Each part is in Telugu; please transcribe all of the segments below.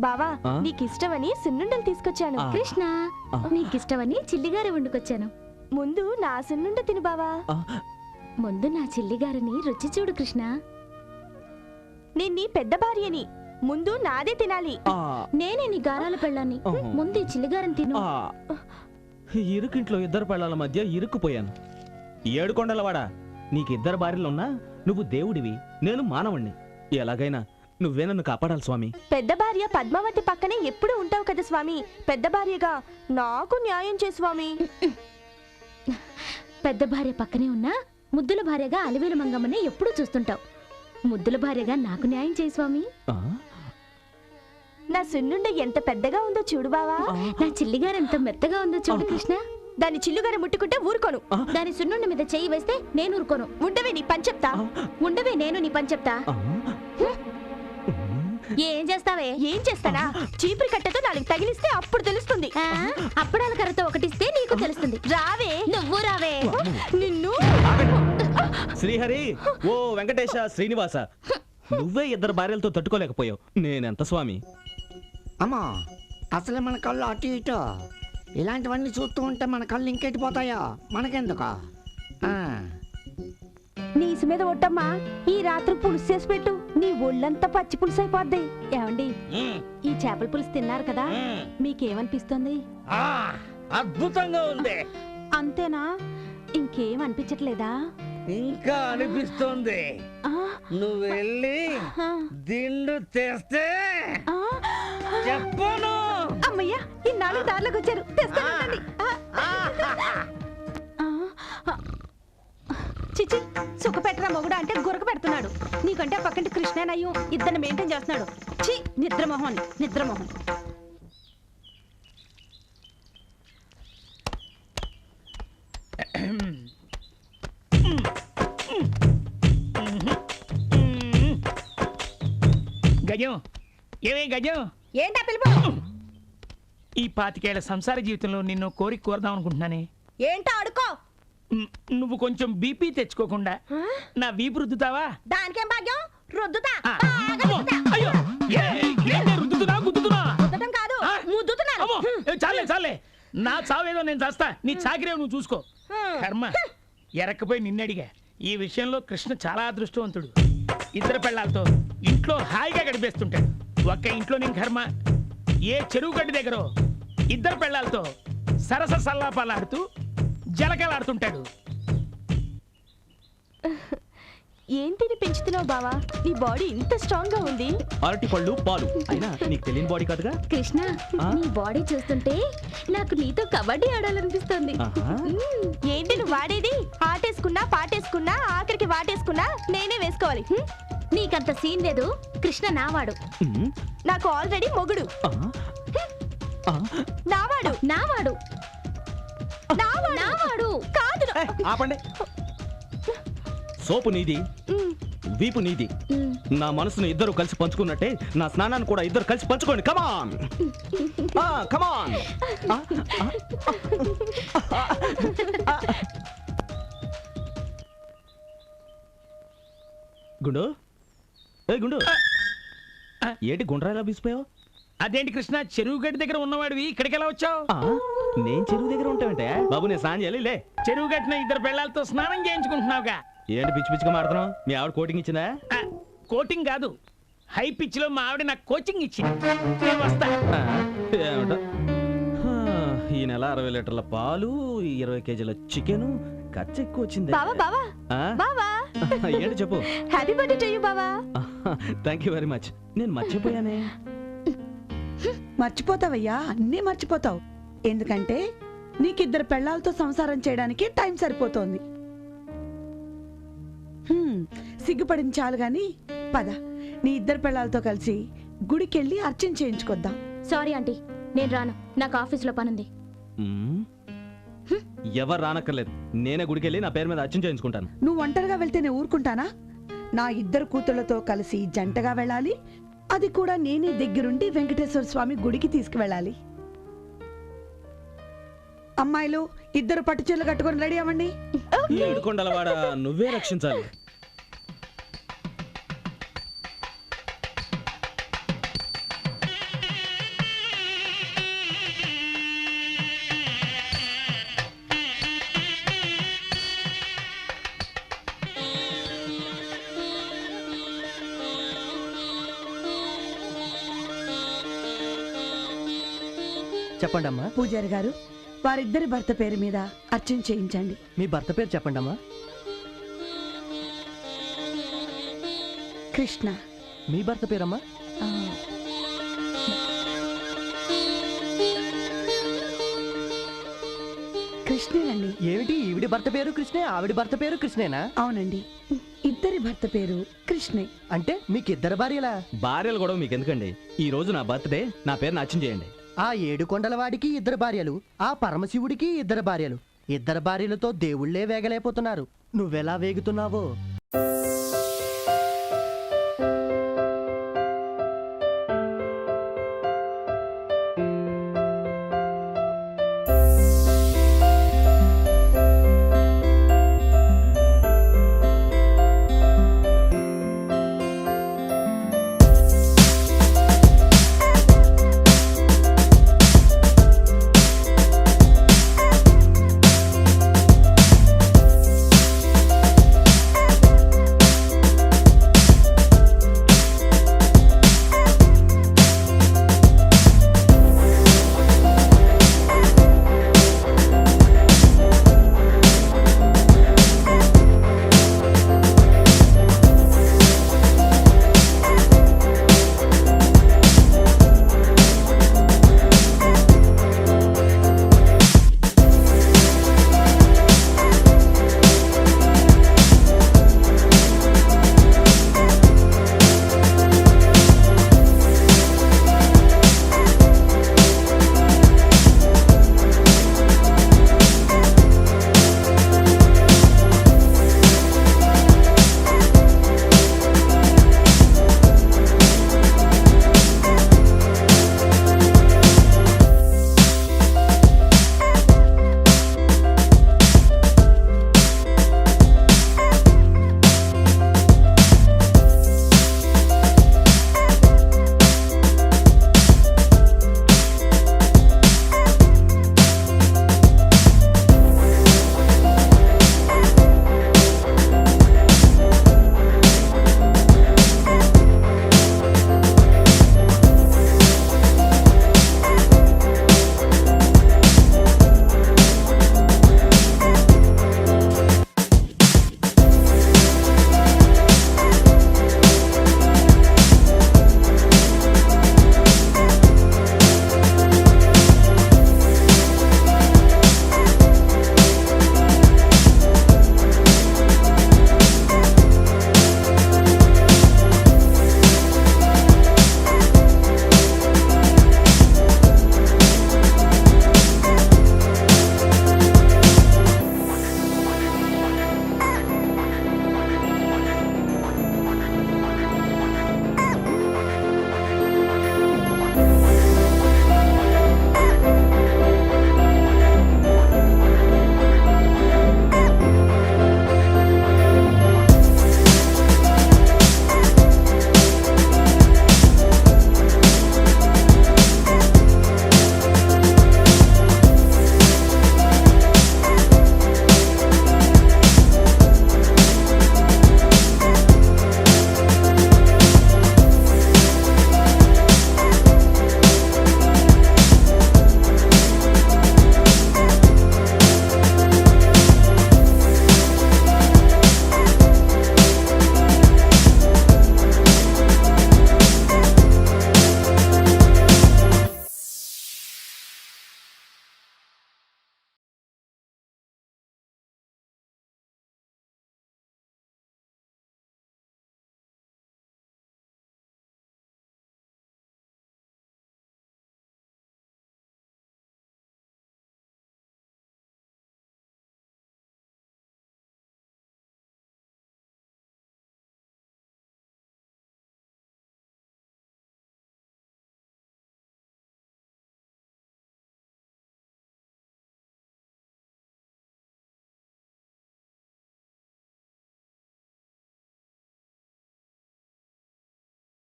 బావా ఆ? నీకిష్టమని సున్నుండలు తీసుకొచ్చాను ఆ. కృష్ణ ఆ. నీకిష్టమని చిల్లిగారి వండుకొచ్చాను ముందు నా సున్నుండ తిను బావా ఆ, ముందు నా చిల్లిగారిని రుచి చూడు కృష్ణ నేను నీ పెద్ద భార్యని ముందు నాదే తినాలి ఆ, నేనే నీ గారాల పెళ్ళాన్ని ఆహా. ముందు ఈ చిల్లిగారిని తిను ఆ. ఇరుకింట్లో ఇద్దరు పెళ్ళాల మధ్య ఇరుక్కుపోయాను ఏడుకొండలవాడా నీకు ఇద్దరు భార్యలున్నా నువ్వు దేవుడివి నేను మానవుణ్ణి ఎలాగైనా నువ్వే నన్ను కాపాడాలి స్వామి. పెద్ద భార్య పద్మావతి పక్కనే ఎప్పుడు ఉంటావు కదా స్వామి. పెద్ద భార్యగా నాకు న్యాయం చే స్వామి. పెద్ద భార్య పక్కనే ఉన్నా ముద్దుల భార్యగా అలివేలు మంగమ్మని ఎప్పుడూ చూస్తుంటావు. ముద్దుల భార్యగా నాకు న్యాయం చేయి స్వామి. ఆ? నా సున్నుండ ఎంత పెద్దగా ఉందో చూడు బావా. నా చిల్లిగారు ఎంత మెత్తగా ఉందో చూడు కృష్ణ. దాని చిల్లుగార ముట్టుకుంటే ఊరుకోను. దాని సున్నుండి మీద చెయ్యి వేస్తే నేను ఊరుకోను. ఉండవే నీ పని చెప్తా. ఉండవే నేను నీ పని చెప్తా. ఆ? ఏం చేస్తావే? ఏం చేస్తానా? చీపురు కట్టతో నాలుగు తగిలిస్తే అప్పుడు తెలుస్తుంది. అప్పడాల కర్రతో ఒకటిస్తే నీకు తెలుస్తుంది. రావే. నువ్వు రావే. నిన్ను. శ్రీహరి ఓ వెంకటేశ శ్రీనివాస. నువ్వే ఇద్దరు భార్యలతో తట్టుకోలేకపోయావు. నేనెంత స్వామి? అమ్మా అసలే మన కళ్ళు అటు ఇటు. ఇలాంటివన్నీ చూస్తూ ఉంటే మన కళ్ళు ఇంకెట్టిపోతాయా మనకెందుకు? నీసు మీద ఒట్టమ్మా. ఈ రాత్రి పులుసు చేసి పెట్టు. నీ ఒళ్ళంతా పచ్చి పులుసు అయిపోద్ది. ఏమండి? ఈ చేపల పులుసు తిన్నారు కదా? మీకేమనిపిస్తుంది? అద్భుతంగా ఉంది. అంతేనా? ఇంకేం అనిపించట్లేదా? ఇంకా అనిపిస్తోంది. నువ్వు వెళ్ళి దిండు తెస్తే. చెప్పను. అమ్మయ్యా ఈ నాలుగు దారిలోకి వచ్చారు. తెస్తాను మొగుడు అంటే గురక పెడుతున్నాడు. నీకంటే పక్కంటి కృష్ణనయ్యం ఇద్దరిని మెయింటైన్ చేస్తున్నాడు. చి నిద్రమోహన్ నిద్రమోహన్. గజం ఏమే గజం? ఏంటా పిలుపు? ఈ పాతికేళ్ళ సంసార జీవితంలో నిన్ను కోరిక కోరదాం అనుకుంటున్నానే. ఏంటా అడుకో నువ్వు కొంచెం బీపీ తెచ్చుకోకుండా నా వీపు రుద్దుతావా? దానికేం భాగ్యం? రుద్దుతా. అయ్యో. ఏ, ఏంటి రుద్దుతున్నా గుద్దుతున్నా? రుద్దటం కాదు. ఆ? ముద్దుతున్నాను అమ్మో, ఏ, చాలే చాలే. నా చావేదో నేను చేస్తా. నీ చాకిరేవు నువ్వు చూసుకో. కర్మ. ఎరక్కపోయి నిన్నడిగా. ఈ విషయంలో కృష్ణ చాలా అదృష్టవంతుడు. ఇద్దరు పెళ్ళాలతో ఇంట్లో హాయిగా గడిపేస్తుంటాడు. ఒక్క ఇంట్లో నేను కర్మ. ఏ చెరువు గడ్డి దగ్గర ఇద్దరు పెళ్ళాలతో సరస సల్లాపాలాడుతూ జలకలాడుతుంటాడు ఏంటిని పెంచుతున్నావు బావా? నీ బాడీ ఇంత స్ట్రాంగ్గా ఉంది. అరటి పళ్ళు పాలు. అయినా నీకు తెలియని బాడీ కాదుగా? కృష్ణ? నీ బాడీ చూస్తుంటే నాకు నీతో కబడ్డీ ఆడాలనిపిస్తుంది. ఏంటి నువ్వు వాడేది ఆటేసుకున్నా పాటేసుకున్నా ఆఖరికి వాటేసుకున్నా నేనే వేసుకోవాలి? నీకంత సీన్ లేదు. కృష్ణ నావాడు. నాకు ఆల్రెడీ మొగుడు? నావాడు. నావాడు. నావాడు. నావాడు. కాదు ఏ, ఆపండి. సోపు నీది. వీపు నీది. నా మనసును ఇద్దరు కలిసి పంచుకున్నట్టే నా స్నానాన్ని కూడా ఇద్దరు కలిసి పంచుకోండి. కమాన్ కమాన్ గుండు. ఏ గుండు. ఏంటి గుండ్రాయిలా బీసిపోయావు అదేంటి కృష్ణ చెరువు గడ్డి దగ్గర ఉన్నవాడివి. ఇక్కడికి ఎలా వచ్చావు? ఆ, నేను చెరువు దగ్గర ఉంటావంటే? బాబు నేను స్నానం చేయాలి లే. చెరువు గట్టిన ఇద్దరు పెళ్ళాలతో స్నానం చేయించుకుంటున్నావుగా. ఏంటి పిచ్చి పిచ్చిగా మాడుతున్నావు మీ ఆవిడ కోటింగ్ ఇచ్చిందా? కోటింగ్ కాదు. హై పిచ్లో మా ఆవిడ నాకు కోచింగ్ ఇచ్చింది. నేను వస్తా. ఆ, ఏమిటో? హా, ఈ నెల అరవై లీటర్ల పాలు ఇరవై కేజీల చికెను ఖర్చు ఎక్కువ వచ్చింది. బావా బావా. ఆ? బావా. ఏంటి చెప్పు? హ్యాపీ బర్త్డే టు యు బావా. థ్యాంక్ యూ వెరీ మచ్ నేను మర్చిపోయానే. మర్చిపోతావయ్యా అన్నీ మర్చిపోతావు. ఎందుకంటే నీకిద్దరు పెళ్ళాలతో సంసారం చేయడానికి టైం సరిపోతోంది. హ్మ్, సిగ్గుపడింది చాలు గాని పద. నీ ఇద్దరు పెళ్ళాలతో కలిసి గుడికెళ్ళి అర్చన చేయించుకొద్దాం. సారీ ఆంటీ నేను రాను. నాకు ఆఫీస్లో పనుంది. ఎవరు రానక్కర్లేదు. నేనే గుడికి వెళ్ళి నా పేరు మీద అర్చన చేయించుకుంటాను. నువ్వు ఒంటరిగా వెళ్తే నేను ఊరుకుంటానా? నా ఇద్దరు కూతుళ్ళతో కలిసి జంటగా వెళ్ళాలి. అది కూడా నేనే దగ్గరుండి వెంకటేశ్వర స్వామి గుడికి తీసుకువెళ్ళాలి. అమ్మాయిలు ఇద్దరు పట్టు చీరలు కట్టుకొని రెడీ అవ్వండి. ఏడుకొండలవాడ నువ్వే రక్షించాలి. చెప్పండమ్మా. పూజారి గారు వారిద్దరి భర్త పేరు మీద అర్చన చేయించండి. మీ భర్త పేరు చెప్పండి అమ్మా. కృష్ణ. మీ భర్త పేరమ్మా? కృష్ణేనండి. ఏమిటి ఈవిడి భర్త పేరు కృష్ణే ఆవిడి భర్త పేరు కృష్ణేనా? అవునండి. ఇద్దరి భర్త పేరు కృష్ణే. అంటే మీకు ఇద్దరు భార్యలా? భార్యలు కూడా మీకు ఎందుకండి ఈ రోజు నా బర్త్డే నా పేరు నచ్చం చేయండి. ఆ ఏడు ఇద్దరు భార్యలు ఆ పరమశివుడికి ఇద్దరు భార్యలు. ఇద్దరు భార్యలతో దేవుళ్ళే వేగలేకపోతున్నారు. నువ్వెలా వేగుతున్నావో?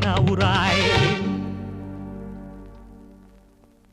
Now naurai